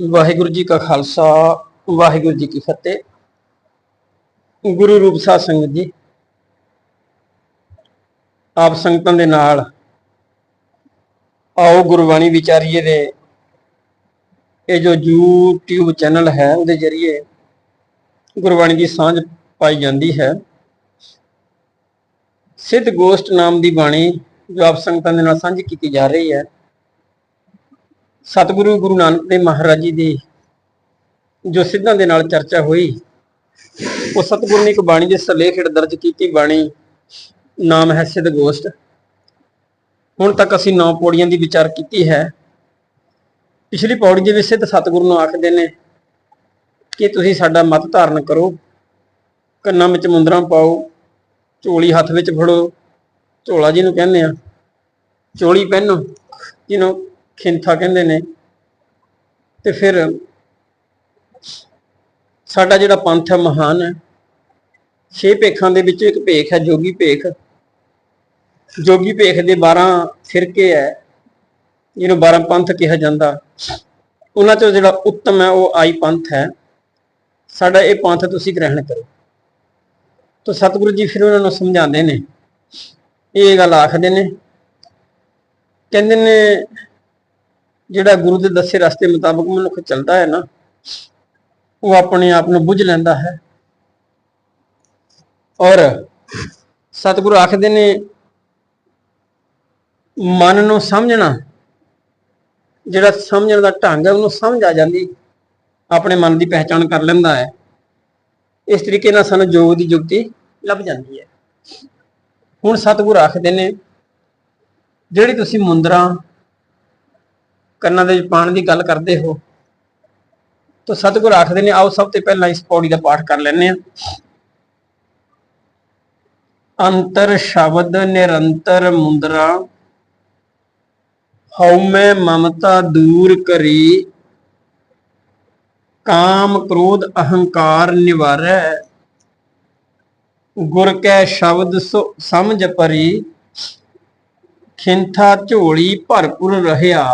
ਵਾਹਿਗੁਰੂ ਜੀ ਕਾ ਖਾਲਸਾ, ਵਾਹਿਗੁਰੂ ਜੀ ਕੀ ਫਤਿਹ। ਗੁਰੂ ਰੂਪ ਸਾਧ ਸੰਗਤ ਜੀ, ਆਪ ਸੰਗਤਾਂ ਦੇ ਨਾਲ ਆਓ ਗੁਰਬਾਣੀ ਵਿਚਾਰੀਏ ਦੇ। ਇਹ ਜੋ YouTube ਚੈਨਲ ਹੈ, ਉਹਦੇ ਜਰੀਏ ਗੁਰਬਾਣੀ ਦੀ ਸਾਂਝ ਪਾਈ ਜਾਂਦੀ ਹੈ। ਸਿੱਧ ਗੋਸ਼ਟ ਨਾਮ ਦੀ ਬਾਣੀ ਜੋ ਆਪ ਸੰਗਤਾਂ ਦੇ ਨਾਲ ਸਾਂਝੀ ਕੀਤੀ ਜਾ ਰਹੀ ਹੈ। ਸਤਿਗੁਰੂ ਗੁਰੂ ਨਾਨਕ ਦੇਵ ਮਹਾਰਾਜ ਜੀ ਦੀ ਜੋ ਸਿੱਧਾਂ ਦੇ ਨਾਲ ਚਰਚਾ ਹੋਈ, ਉਹ ਸਤਿਗੁਰੂ ਨੇ ਇੱਕ ਬਾਣੀ ਦੇ ਸਲੇਖ ਹੇਠ ਦਰਜ ਕੀਤੀ ਬਾਣੀ, ਨਾਮ ਹੈ ਸਿੱਧ ਗੋਸ਼ਟ। ਹੁਣ ਤੱਕ ਅਸੀਂ ਨੌ ਪੌੜੀਆਂ ਦੀ ਵਿਚਾਰ ਕੀਤੀ ਹੈ। ਪਿਛਲੀ ਪੌੜੀ ਦੇ ਵਿੱਚ ਸਿੱਧ ਸਤਿਗੁਰੂ ਨੂੰ ਆਖਦੇ ਨੇ ਕਿ ਤੁਸੀਂ ਸਾਡਾ ਮਤ ਧਾਰਨ ਕਰੋ, ਕੰਨਾਂ ਵਿੱਚ ਮੁੰਦਰਾਂ ਪਾਓ, ਝੋਲੀ ਹੱਥ ਵਿੱਚ ਫੜੋ। ਝੋਲਾ ਜਿਹਨੂੰ ਕਹਿੰਦੇ ਆ ਚੋਲੀ ਪਹਿਨੋ, ਜਿਹਨੂੰ ਖਿੰਥਾ ਕਹਿੰਦੇ ਨੇ। ਤੇ ਫਿਰ ਸਾਡਾ ਜਿਹੜਾ ਪੰਥ ਹੈ ਮਹਾਨ ਹੈ। ਛੇ ਭੇਖਾਂ ਦੇ ਵਿੱਚੋਂ ਇੱਕ ਭੇਖ ਹੈ, ਜੋਗੀ ਭੇਖ। ਜੋਗੀ ਭੇਖ ਦੇ 12 ਫਿਰਕੇ ਹੈ ਜਿਹਨੂੰ 12 ਪੰਥ ਕਿਹਾ ਜਾਂਦਾ। ਉਹਨਾਂ ਚੋਂ ਜਿਹੜਾ ਉੱਤਮ ਹੈ, ਉਹ ਆਈ ਪੰਥ ਹੈ। ਸਾਡਾ ਇਹ ਪੰਥ ਤੁਸੀਂ ਗ੍ਰਹਿਣ ਕਰੋ। ਤਾਂ ਸਤਿਗੁਰੂ ਜੀ ਫਿਰ ਉਹਨਾਂ ਨੂੰ ਸਮਝਾਉਂਦੇ ਨੇ। ਇਹ ਗੱਲ ਆਖਦੇ ਨੇ। ਕਹਿੰਦੇ ਨੇ ਜਿਹੜਾ ਗੁਰੂ ਦੇ ਦੱਸੇ ਰਸਤੇ ਮੁਤਾਬਕ ਮਨੁੱਖ ਚੱਲਦਾ ਹੈ ਨਾ, ਉਹ ਆਪਣੇ ਆਪ ਨੂੰ ਬੁੱਝ ਲੈਂਦਾ ਹੈ। ਔਰ ਸਤਿਗੁਰੂ ਆਖਦੇ ਨੇ, ਮਨ ਨੂੰ ਸਮਝਣਾ, ਜਿਹੜਾ ਸਮਝਣ ਦਾ ਢੰਗ ਹੈ, ਉਹਨੂੰ ਸਮਝ ਆ ਜਾਂਦੀ, ਆਪਣੇ ਮਨ ਦੀ ਪਹਿਚਾਣ ਕਰ ਲੈਂਦਾ ਹੈ। ਇਸ ਤਰੀਕੇ ਨਾਲ ਸਾਨੂੰ ਯੋਗ ਦੀ ਜੁਗਤੀ ਲੱਭ ਜਾਂਦੀ ਹੈ। ਹੁਣ ਸਤਿਗੁਰ ਆਖਦੇ ਨੇ, ਜਿਹੜੀ ਤੁਸੀਂ ਮੁੰਦਰਾ ਕੰਨਾਂ ਦੇ ਵਿੱਚ ਪਾਣ ਦੀ ਗੱਲ ਕਰਦੇ ਹੋ। ਤਾਂ ਸਤਿਗੁਰ ਆਖਦੇ ਨੇ, ਆਓ ਸਭ ਤੋਂ ਪਹਿਲਾਂ ਇਸ ਪੌੜੀ ਦਾ ਪਾਠ ਕਰ ਲੈਂਦੇ ਆ ਅੰਤਰ ਸ਼ਬਦ ਨਿਰੰਤਰ ਮੁੰਦਰਾ ਹਉਮੈ ਮਮਤਾ ਦੂਰ ਕਰੀ। ਕਾਮ ਕ੍ਰੋਧ ਅਹੰਕਾਰ ਨਿਵਾਰੈ। ਗੁਰ ਕੈ ਸ਼ਬਦ ਸੋ ਸਮਝ ਪਰੀ। ਖਿੰਥਾ ਝੋਲੀ ਭਰਪੂਰ ਰਹਿਆ।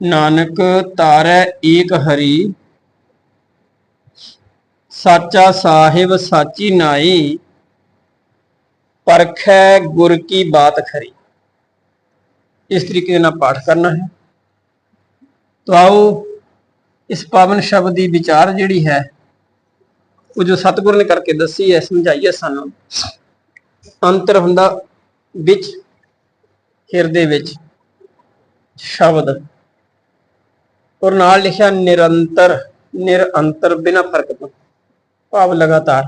ਨਾਨਕ ਤਾਰੈ ਏਕ ਹਰੀ, ਸਾਚਾ ਸਾਹਿਬ ਸਾਚੀ ਨਾਈ ਪਰਖੈ ਗੁਰ ਕੀ ਬਾਤ ਖਰੀ। ਇਸ ਤਰੀਕੇ ਨਾਲ ਪਾਠ ਕਰਨਾ ਹੈ। ਤਾਂ ਆਓ, ਇਸ ਪਾਵਨ ਸ਼ਬਦ ਦੀ ਵਿਚਾਰ ਜਿਹੜੀ ਹੈ, ਉਹ ਜੋ ਸਤਿਗੁਰ ਨੇ ਕਰਕੇ ਦੱਸੀ ਹੈ ਸਮਝਾਈ ਹੈ ਸਾਨੂੰ। ਅੰਤਰ ਹੁੰਦਾ ਵਿੱਚ, ਹਿਰਦੇ ਵਿੱਚ ਸ਼ਬਦ। ਔਰ ਨਾਲ ਲਿਖਿਆ ਨਿਰੰਤਰ ਨਿਰੰਤਰ ਬਿਨਾ ਫ਼ਰਕ ਤੋਂ। ਭਾਵ ਲਗਾਤਾਰ।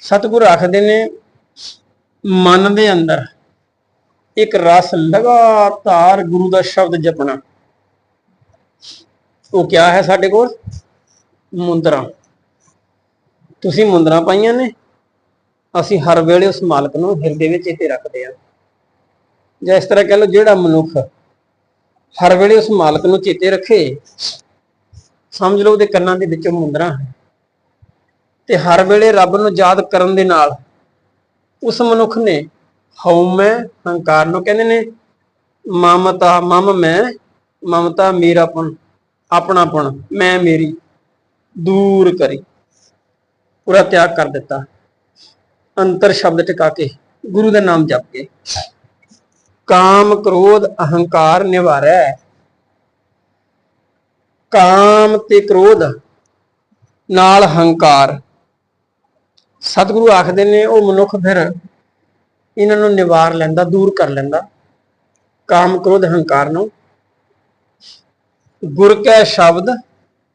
ਸਤਿਗੁਰ ਆਖਦੇ ਨੇ, ਮਨ ਦੇ ਅੰਦਰ ਇੱਕ ਰਸ ਲਗਾਤਾਰ ਗੁਰੂ ਦਾ ਸ਼ਬਦ ਜਪਣਾ। ਉਹ ਕਿਆ ਹੈ ਸਾਡੇ ਕੋਲ? ਮੁੰਦਰਾ। ਤੁਸੀਂ ਮੁੰਦਰਾ ਪਾਈਆਂ ਨੇ। ਅਸੀਂ ਹਰ ਵੇਲੇ ਉਸ ਮਾਲਕ ਨੂੰ ਹਿਰਦੇ ਵਿੱਚ ਇੱਥੇ ਰੱਖਦੇ ਹਾਂ। ਜਾਂ ਇਸ ਤਰ੍ਹਾਂ ਕਹ ਲਓ ਜਿਹੜਾ ਮਨੁੱਖ ਹਰ ਵੇਲੇ ਉਸ ਮਾਲਕ ਨੂੰ ਚੇਤੇ ਰੱਖੇ। ਸਮਝ ਲਓ ਉਹਦੇ ਕੰਨਾਂ ਦੇ ਵਿੱਚ ਮੁੰਦਰਾ ਹੈ ਤੇ ਹਰ ਵੇਲੇ ਰੱਬ ਨੂੰ ਯਾਦ ਕਰਨ ਦੇ ਨਾਲ ਉਸ ਮਨੁੱਖ ਨੇ ਹਉਮੈ ਹੰਕਾਰ ਨੂੰ ਕਹਿੰਦੇ ਨੇ, ਮਮਤਾ ਮਮ ਮੈਂ, ਮਮਤਾ ਮੇਰਾਪਨ ਆਪਣਾਪਣ ਮੈਂ ਮੇਰੀ ਦੂਰ ਕਰੀ। ਪੂਰਾ ਤਿਆਗ ਕਰ ਦਿੱਤਾ। ਅੰਤਰ ਸ਼ਬਦ ਟਿਕਾ ਕੇ ਗੁਰੂ ਦਾ ਨਾਮ ਜਪ ਕੇ। ਕਾਮ ਕ੍ਰੋਧ ਅਹੰਕਾਰ ਨਿਵਾਰੈ। ਕਾਮ ਤੇ ਕ੍ਰੋਧ ਨਾਲ ਹੰਕਾਰ। ਸਤਿਗੁਰੂ ਆਖਦੇ ਨੇ, ਉਹ ਮਨੁੱਖ ਫਿਰ ਇਹਨਾਂ ਨੂੰ ਨਿਵਾਰ ਲੈਂਦਾ, ਦੂਰ ਕਰ ਲੈਂਦਾ। ਕਾਮ ਕ੍ਰੋਧ ਹੰਕਾਰ ਨੂੰ। ਗੁਰ ਕੈ ਸ਼ਬਦ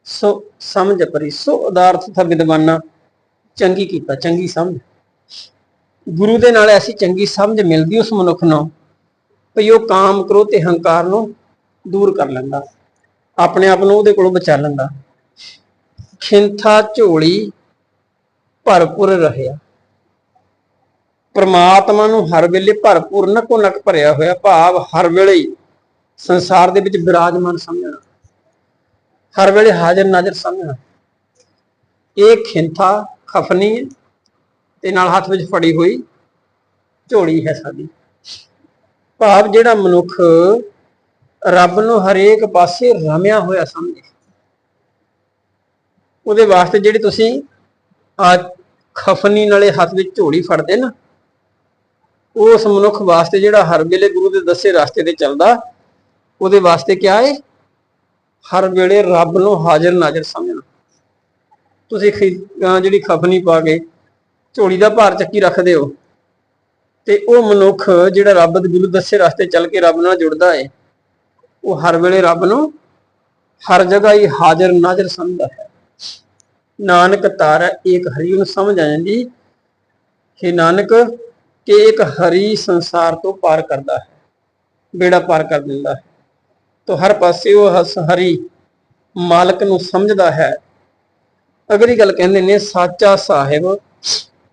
ਸੋ ਸਮਝ ਪਰੀ, ਸੋ ਉਦਾਰਥ ਥਾ ਵਿਦਵਾਨਾ, ਚੰਗੀ ਕੀਤਾ, ਚੰਗੀ ਸਮਝ। ਗੁਰੂ ਦੇ ਨਾਲ ਐਸੀ ਚੰਗੀ ਸਮਝ ਮਿਲਦੀ ਉਸ ਮਨੁੱਖ ਨੂੰ ਭਈ ਉਹ ਕਾਮ ਕ੍ਰੋਧ ਤੇ ਹੰਕਾਰ ਨੂੰ ਦੂਰ ਕਰ ਲੈਂਦਾ। ਆਪਣੇ ਆਪ ਨੂੰ ਉਹਦੇ ਕੋਲੋਂ ਬਚਾ ਲੈਂਦਾ। ਖਿੰਥਾ ਝੋਲੀ ਭਰਪੂਰ ਰਹਿਆ। ਪ੍ਰਮਾਤਮਾ ਨੂੰ ਹਰ ਵੇਲੇ ਭਰਪੂਰ ਨਕੋ ਨਕ ਭਰਿਆ ਹੋਇਆ ਭਾਵ ਹਰ ਵੇਲੇ ਸੰਸਾਰ ਦੇ ਵਿੱਚ ਬਿਰਾਜਮਾਨ ਸਮਝਣਾ। ਹਰ ਵੇਲੇ ਹਾਜ਼ਰ ਨਾਜ਼ਰ ਸਮਝਣਾ। ਇਹ ਖਿੰਥਾ ਖਫਨੀ ਹੈ ਤੇ ਨਾਲ ਹੱਥ ਵਿੱਚ ਫੜੀ ਹੋਈ ਝੋਲੀ ਹੈ ਸਾਡੀ। ਭਾਵ ਜਿਹੜਾ ਮਨੁੱਖ ਰੱਬ ਨੂੰ ਹਰੇਕ ਪਾਸੇ ਰਮਿਆ ਹੋਇਆ ਸਮਝੇ। ਉਹਦੇ ਵਾਸਤੇ ਜਿਹੜੀ ਤੁਸੀਂ ਆ ਖਫਨੀ ਨਾਲੇ ਹੱਥ ਵਿੱਚ ਝੋਲੀ ਫੜਦੇ ਨਾ, ਉਸ ਮਨੁੱਖ ਵਾਸਤੇ ਜਿਹੜਾ ਹਰ ਵੇਲੇ ਗੁਰੂ ਦੇ ਦੱਸੇ ਰਸਤੇ ਤੇ ਚੱਲਦਾ, ਉਹਦੇ ਵਾਸਤੇ ਕਿਆ ਹੈ ਹਰ ਵੇਲੇ ਰੱਬ ਨੂੰ ਹਾਜ਼ਰ ਨਾਜ਼ਰ ਸਮਝਣਾ। ਤੁਸੀਂ ਜਿਹੜੀ ਖਫਨੀ ਪਾ ਕੇ ਝੋਲੀ ਦਾ ਭਾਰ ਚੱਕੀ ਰੱਖਦੇ ਹੋ ਤੇ ਉਹ ਮਨੁੱਖ ਜਿਹੜਾ ਰੱਬ ਦੇ ਗੁਰੂ ਦੱਸੇ ਰਸਤੇ ਚੱਲ ਕੇ ਰੱਬ ਨਾਲ ਜੁੜਦਾ ਹੈ ਉਹ ਹਰ ਵੇਲੇ ਰੱਬ ਨੂੰ ਹਰ ਜਗ੍ਹਾ ਹੀ ਹਾਜ਼ਰ ਨਾਜ਼ਰ ਸਮਝਦਾ ਹੈ। ਨਾਨਕ ਤਾਰਾ ਏਕ ਹਰੀ ਨੂੰ ਸਮਝ ਆ ਜਾਂਦੀ ਕਿ ਨਾਨਕ ਕਿ ਇੱਕ ਹਰੀ ਸੰਸਾਰ ਤੋਂ ਪਾਰ ਕਰਦਾ ਹੈ ਬੇੜਾ ਪਾਰ ਕਰ ਦਿੰਦਾ ਹੈ। ਤੋ ਹਰ ਪਾਸੇ ਉਹ ਹਸ ਹਰੀ ਮਾਲਕ ਨੂੰ ਸਮਝਦਾ ਹੈ। ਅਗਲੀ ਗੱਲ ਕਹਿੰਦੇ ਨੇ, ਸਾਚਾ ਸਾਹਿਬ,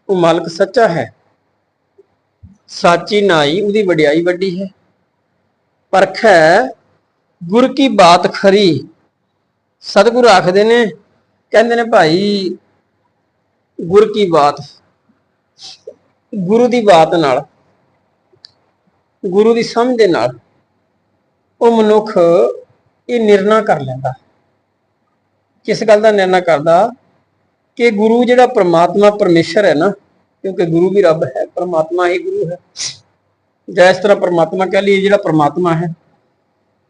ਉਹ ਮਾਲਕ ਸੱਚਾ ਹੈ। ਸਾਚੀ ਨਾਈ ਉਹਦੀ ਵਡਿਆਈ ਵੱਡੀ ਹੈ। ਪਰਖ ਹੈ ਗੁਰ ਕੀ ਬਾਤ ਖਰੀ। ਸਤਿਗੁਰੂ ਆਖਦੇ ਨੇ, ਕਹਿੰਦੇ ਨੇ ਭਾਈ, ਗੁਰ ਕੀ ਬਾਤ। ਗੁਰੂ ਦੀ ਬਾਤ ਨਾਲ, ਗੁਰੂ ਦੀ ਸਮਝ ਦੇ ਨਾਲ ਉਹ ਮਨੁੱਖ ਇਹ ਨਿਰਣਾ ਕਰ ਲੈਂਦਾ। ਕਿਸ ਗੱਲ ਦਾ ਨਿਰਣਾ ਕਰਦਾ? ਕਿ ਗੁਰੂ ਜਿਹੜਾ ਪ੍ਰਮਾਤਮਾ ਪਰਮੇਸ਼ਰ ਹੈ ਨਾ ਕਿਉਂਕਿ ਗੁਰੂ ਵੀ ਰੱਬ ਹੈ, ਪਰਮਾਤਮਾ ਹੀ ਗੁਰੂ ਹੈ। ਜਾਂ ਇਸ ਤਰ੍ਹਾਂ ਪ੍ਰਮਾਤਮਾ ਕਹ ਲਈਏ ਜਿਹੜਾ ਪਰਮਾਤਮਾ ਹੈ,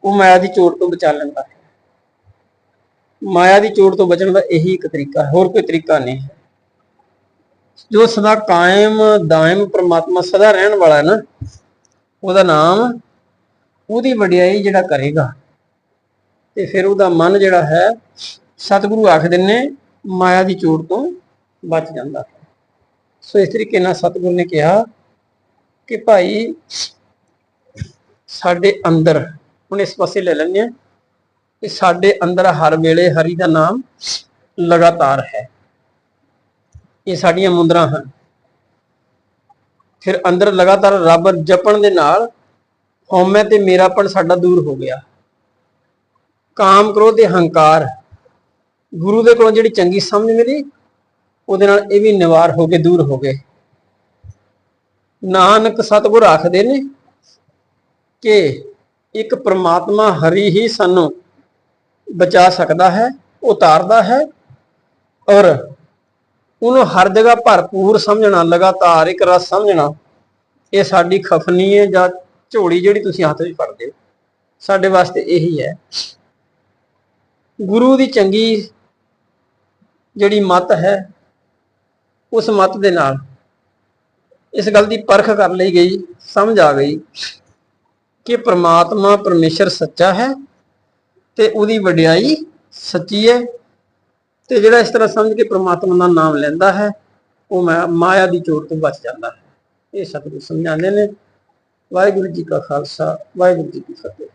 ਉਹ ਮਾਇਆ ਦੀ ਚੋਟ ਤੋਂ ਬਚਾ ਲੈਂਦਾ ਹੈ। ਮਾਇਆ ਦੀ ਚੋਟ ਤੋਂ ਬਚਣ ਦਾ ਇਹੀ ਇੱਕ ਤਰੀਕਾ ਹੈ, ਹੋਰ ਕੋਈ ਤਰੀਕਾ ਨਹੀਂ ਹੈ। ਜੋ ਸਦਾ ਕਾਇਮ, ਦਾਇਮ ਪ੍ਰਮਾਤਮਾ ਸਦਾ ਰਹਿਣ ਵਾਲਾ ਹੈ ਨਾ, ਉਹਦਾ ਨਾਮ ਉਹਦੀ ਵਡਿਆਈ ਜਿਹੜਾ ਕਰੇਗਾ, ਤੇ ਫਿਰ ਉਹਦਾ ਮਨ ਜਿਹੜਾ ਹੈ, ਸਤਿਗੁਰੂ ਆਖ ਨੇ, ਮਾਇਆ ਦੀ ਚੋਟ ਤੋਂ ਬਚ ਜਾਂਦਾ ਸੋ ਇਸ ਤਰੀਕੇ ਨਾਲ ਸਤਿਗੁਰੂ ਨੇ ਕਿਹਾ ਕਿ ਭਾਈ ਸਾਡੇ ਅੰਦਰ, ਹੁਣ ਇਸ ਪਾਸੇ ਲੈ ਲੈਂਦੇ ਆ ਕਿ ਸਾਡੇ ਅੰਦਰ ਹਰ ਵੇਲੇ ਹਰੀ ਦਾ ਨਾਮ ਲਗਾਤਾਰ ਹੈ। ਇਹ ਸਾਡੀਆਂ ਮੁੰਦਰਾਂ ਹਨ। ਫਿਰ ਅੰਦਰ ਲਗਾਤਾਰ ਰੱਬ ਜਪਣ ਦੇ ਨਾਲ ਹਉਮੈ ਤੇ ਮੇਰਾਪਣ ਸਾਡਾ ਦੂਰ ਹੋ ਗਿਆ। ਕਾਮ ਕ੍ਰੋਧ ਤੇ ਹੰਕਾਰ ਗੁਰੂ ਦੇ ਕੋਲੋਂ ਜਿਹੜੀ ਚੰਗੀ ਸਮਝ ਮਿਲੀ ਉਹਦੇ ਨਾਲ ਇਹ ਵੀ ਨਿਵਾਰ ਹੋ ਕੇ ਦੂਰ ਹੋ ਗਏ। ਨਾਨਕ ਸਤਿਗੁਰ ਆਖਦੇ ਨੇ ਕਿ ਇੱਕ ਪ੍ਰਮਾਤਮਾ ਹਰੀ ਹੀ ਸਾਨੂੰ ਬਚਾ ਸਕਦਾ ਹੈ, ਉਤਾਰਦਾ ਹੈ ਔਰ ਉਹਨੂੰ ਹਰ ਜਗ੍ਹਾ ਭਰਪੂਰ ਸਮਝਣਾ, ਲਗਾਤਾਰ ਇੱਕ ਰਸ ਸਮਝਣਾ, ਇਹ ਸਾਡੀ ਖਫਨੀ ਹੈ ਜਾਂ ਝੋਲੀ ਜਿਹੜੀ ਤੁਸੀਂ ਹੱਥ ਵਿੱਚ ਫੜਦੇ ਹੋ। ਸਾਡੇ ਵਾਸਤੇ ਇਹੀ ਹੈ। ਗੁਰੂ ਦੀ ਚੰਗੀ ਜਿਹੜੀ ਮਤ ਹੈ ਉਸ ਮਤ ਦੇ ਨਾਲ। ਇਸ ਗੱਲ ਦੀ ਪਰਖ ਕਰ ਲਈ ਗਈ, ਸਮਝ ਆ ਗਈ ਕਿ ਪ੍ਰਮਾਤਮਾ ਪਰਮੇਸ਼ਰ ਸੱਚਾ ਹੈ ਤੇ ਉਹਦੀ ਵਡਿਆਈ ਸੱਚੀ ਹੈ ਤੇ ਜਿਹੜਾ ਇਸ ਤਰ੍ਹਾਂ ਸਮਝ ਕੇ ਪ੍ਰਮਾਤਮਾ ਦਾ ਨਾਮ ਲੈਂਦਾ ਹੈ, ਉਹ ਮਾ- ਮਾਇਆ ਦੀ ਚੋਟ ਤੋਂ ਬਚ ਜਾਂਦਾ ਹੈ। ਇਹ ਸਤਿਗੁਰ ਸਮਝਾਉਂਦੇ ਨੇ। ਵਾਹਿਗੁਰੂ ਜੀ ਕਾ ਖਾਲਸਾ, ਵਾਹਿਗੁਰੂ ਜੀ ਕੀ ਫਤਿਹ।